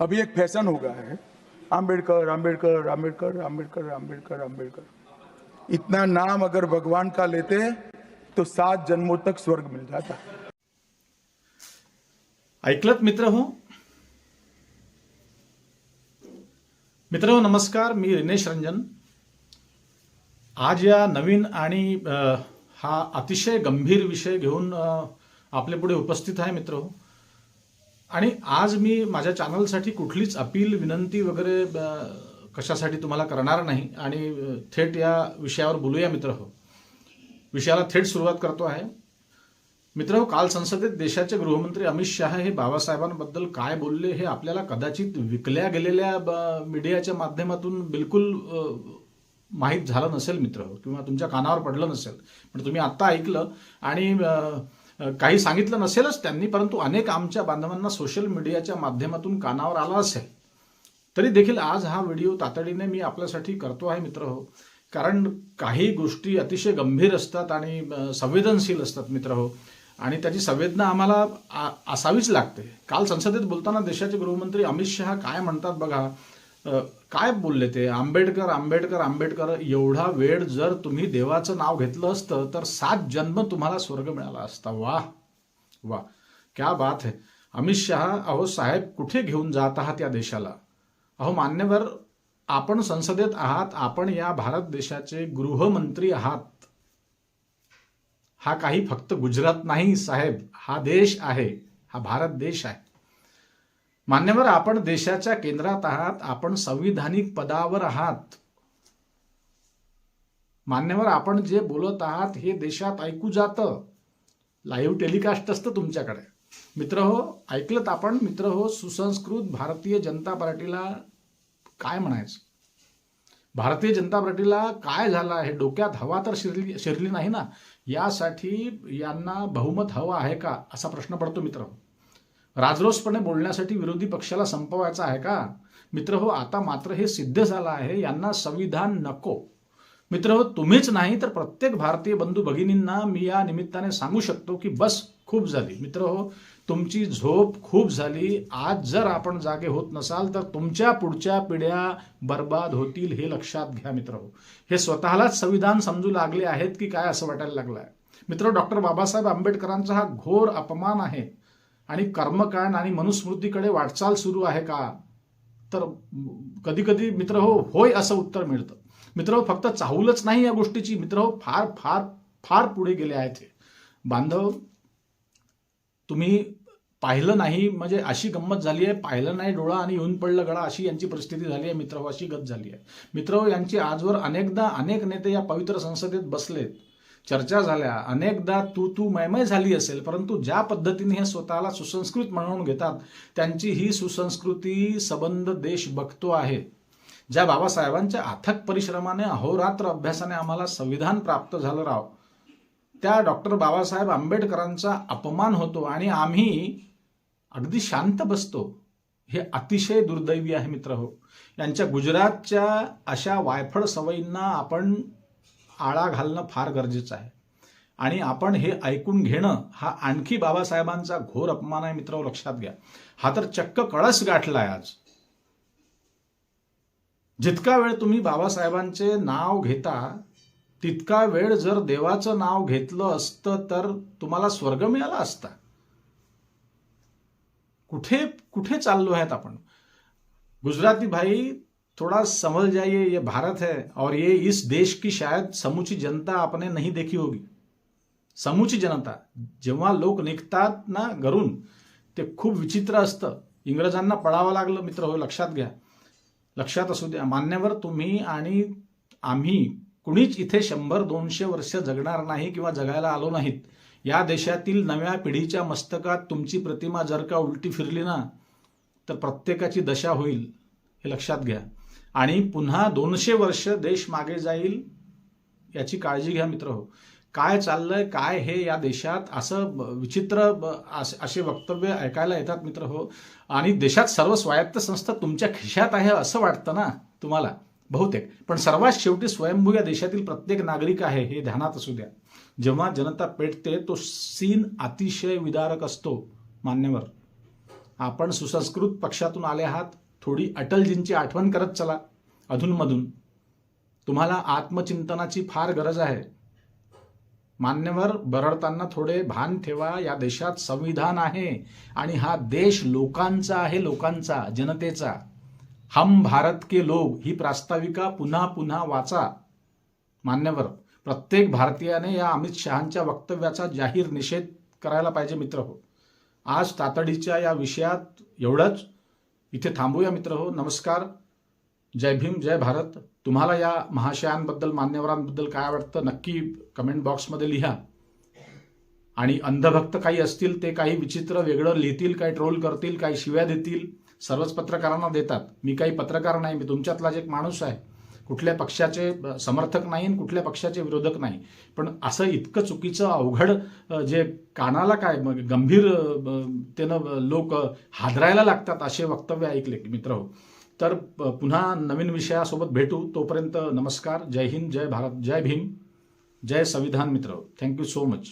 अभी एक फ़ैशन हो गया है। आम्बेडकर आम्बेडकर आम्बेडकर आम्बेडकर आम्बेडकर आम्बेडकर इतना नाम अगर भगवान का लेते तो सात जन्मों तक स्वर्ग मिल जाता। ऐकलत मित्र हो? मित्र नमस्कार मी रिनेश रंजन। आज या नवीन आणि हा अतिशय गंभीर विषय घेऊन अ, आपल्या पुढे उपस्थित आहे मित्र आणि आज मी माझ्या चॅनलसाठी कुठलीच अपील विनंती वगैरे कशासाठी तुम्हाला करणार नाही. आणि थेट या विषयावर बोलूया मित्र हो. विषयाला थेट सुरुवात करतो आहे. मित्र हो काल संसदेत देशाचे गृहमंत्री अमित शहा हे बाबासाहेबांबद्दल काय बोलले हे आपल्याला कदाचित विकल्या गेलेल्या ब- मीडियाच्या माध्यमातून बिलकुल माहीत झालं नसेल मित्र हो, किंवा तुमच्या कानावर पडलं नसेल. पण तुम्ही आत्ता ऐकलं आणि काही सांगितलं नसेलच त्यांनी परंतु अनेक आमच्या बांधवांना सोशल मीडियाच्या माध्यमातून कानावर आला असेल. तरी देखील आज हा व्हिडिओ तातडीने मी आपल्यासाठी करतो आहे मित्र हो. कारण काही गोष्टी अतिशय गंभीर असतात आणि संवेदनशील असतात मित्र हो. आणि त्याची संवेदना आम्हाला आ- असावीच लागते. काल संसदेत बोलताना देशाचे गृहमंत्री अमित शहा काय म्हणतात बघा? काय बोलले ते? आंबेडकर आंबेडकर आंबेडकर एवढा वेळ जर तुम्ही देवाचं नाव घेतलं असतं तर सात जन्म तुम्हाला स्वर्ग मिळाला असता. वा वा. क्या बात है. अमित शहा अहो साहेब कुठे घेऊन जात आहात या देशाला? अहो मान्यवर आपण संसदेत आहात आपण या भारत देशाचे गृहमंत्री आहात. हा काही फक्त गुजरात नाही साहेब. हा देश आहे हा भारत देश आहे. मान्यवर आपण देशाच्या केंद्रात आहात आपण संविधानिक पदावर आहात. मान्यवर आपण जे बोलत आहात हे देशात ऐकू जातं. लाईव्ह टेलिकास्ट असतं तुमच्याकडे. मित्र हो ऐकलत आपण? मित्र हो सुसंस्कृत भारतीय जनता पार्टीला काय म्हणायचं? भारतीय जनता पार्टीला काय झालं आहे? डोक्यात हवा तर शिरली शिरली नाही ना? यासाठी यांना बहुमत हवं आहे का? असा प्रश्न पडतो मित्र हो. राजरोसपणे बोलण्यासाठी विरोधी पक्षाला संपवायचा आहे का? मित्र हो आता मात्र हे सिद्ध झालं आहे यांना संविधान नको. मित्र हो तुम्हीच नाही तर प्रत्येक भारतीय बंधू भगिनींना मी या निमित्ताने सांगू शकतो की बस खूप झाली. मित्र हो तुमची झोप खूप झाली. आज जर आपण जागे होत नसाल तर तुमच्या पुढच्या पिढ्या बर्बाद होतील हे लक्षात घ्या मित्र हो. हे स्वतःलाच संविधान समजू लागले आहेत की काय असं वाटायला लागलं आहे मित्र हो, डॉक्टर बाबासाहेब आंबेडकरांचा हा घोर अपमान आहे. आणि कर्मकांड आणि मनुस्मृतीकडे वाटचाल सुरू आहे का? तर कधी कधी मित्र हो होय असं उत्तर मिळतं. मित्र हो फक्त चाहूलच नाही या गोष्टीची. मित्र हो फार फार फार पुढे गेले आहेत हे. बांधव तुम्ही पाहिलं नाही म्हणजे अशी गंमत झाली आहे पाहिलं नाही डोळा आणि येऊन पडलं गळा अशी यांची परिस्थिती झाली आहे मित्र हो, अशी गत झाली आहे. मित्र हो, यांची आजवर अनेकदा अनेक नेते या पवित्र संसदेत बसलेत. चर्चा झाल्या. अनेकदा तू तू मैमय झाली असेल परंतु ज्या पद्धतीने हे स्वतःला सुसंस्कृत म्हणून घेतात त्यांची ही सुसंस्कृती सबंध देश बघतो आहे. ज्या बाबासाहेबांच्या अथक परिश्रमाने अहोरात्र अभ्यासाने आम्हाला संविधान प्राप्त झालं राव. त्या डॉक्टर बाबासाहेब आंबेडकरांचा अपमान होतो आणि आम्ही अगदी शांत बसतो. हे अतिशय दुर्दैवी आहे मित्र हो यांच्या गुजरातच्या अशा वायफळ सवयींना आपण आळा घालणं फार गरजेचं आहे. आणि आपण हे ऐकून घेणं हा आणखी बाबासाहेबांचा घोर अपमान आहे मित्र लक्षात घ्या. हा तर चक्क कळस गाठलाय आज. जितका वेळ तुम्ही बाबासाहेबांचे नाव घेता तितका वेळ जर देवाचं नाव घेतलं असतं तर तुम्हाला स्वर्ग मिळाला असता. कुठे कुठे चाललो आहेत आपण? गुजराती भाई थोड़ा समझ जाइए ये भारत है और ये इस देश की शायद समूची जनता आपने नहीं देखी होगी। समूची जनता जेव्हा लोक निघतात ना घरून ते खूप विचित्र असतं. इंग्रजांना पळावं लागलं मित्र हो लक्षात घ्या. लक्षात असू द्या मान्यवर तुम्ही आणि आम्ही कुणीच इथे शंभर दोनशे वर्ष जगणार नाही किंवा जगायला आलो नाहीत. या देशातील नव्या पिढीच्या मस्तकात तुमची प्रतिमा जर का उलटी फिरली ना तर प्रत्येकाची दशा होईल हे लक्षात घ्या. आणि पुन्हा दोनशे वर्ष देश मागे जाईल याची काळजी घ्या मित्र हो. काय चाललंय काय हे या देशात? असं ब- विचित्र ब- अस- असे वक्तव्य ऐकायला येतात मित्र हो. आणि देशात सर्व स्वायत्त संस्था तुमच्या खिशात आहे असं वाटतं ना तुम्हाला? बहुतेक. पण सर्वात शेवटी स्वयंभू या देशातील प्रत्येक नागरिक आहे हे ध्यानात असू द्या. जेव्हा जनता पेटते तो सीन अतिशय विदारक असतो मान्यवर. आपण सुसंस्कृत पक्षातून आले आहात थोडी अटलजींची आठवण करत चला. अधूनमधून. तुम्हाला आत्मचिंतनाची फार गरज आहे. मान्यवर बरडताना थोडे भान ठेवा या देशात संविधान आहे आणि हा देश लोकांचा आहे लोकांचा जनतेचा. हम भारत के लोग ही प्रास्ताविका पुन्हा पुन्हा वाचा. मान्यवर प्रत्येक भारतीयाने या अमित शहांच्या वक्तव्याचा जाहीर निषेध करायला पाहिजे मित्र हो. आज तातडीच्या या विषयात एवढंच. इथे थांबूया मित्र हो. नमस्कार. जय भीम जय भारत. तुम्हाला या महाशयांबद्दल मान्यवरांबद्दल काय वाटतं नक्की कमेंट बॉक्समध्ये लिहा. आणि अंधभक्त काही असतील ते काही विचित्र वेगळं लिहितील काही ट्रोल करतील काही शिव्या देतील सर्वच पत्रकारांना देतात. मी काही पत्रकार नाही मी तुमच्यातलाच एक माणूस आहे. कुठल्या पक्षाचे समर्थक नाही आणि कुठल्या पक्षाचे विरोधक नाही. पण असं इतकं चुकीचं अवघड जे कानाला काय मग गंभीर त्यानं लोक हादरायला लागतात असे वक्तव्य ऐकले की मित्र हो. तर प- पुन्हा नवीन विषयासोबत भेटू. तोपर्यंत नमस्कार. जय हिंद. जय भारत. जय भीम. जय संविधान मित्र थँक्यू सो मच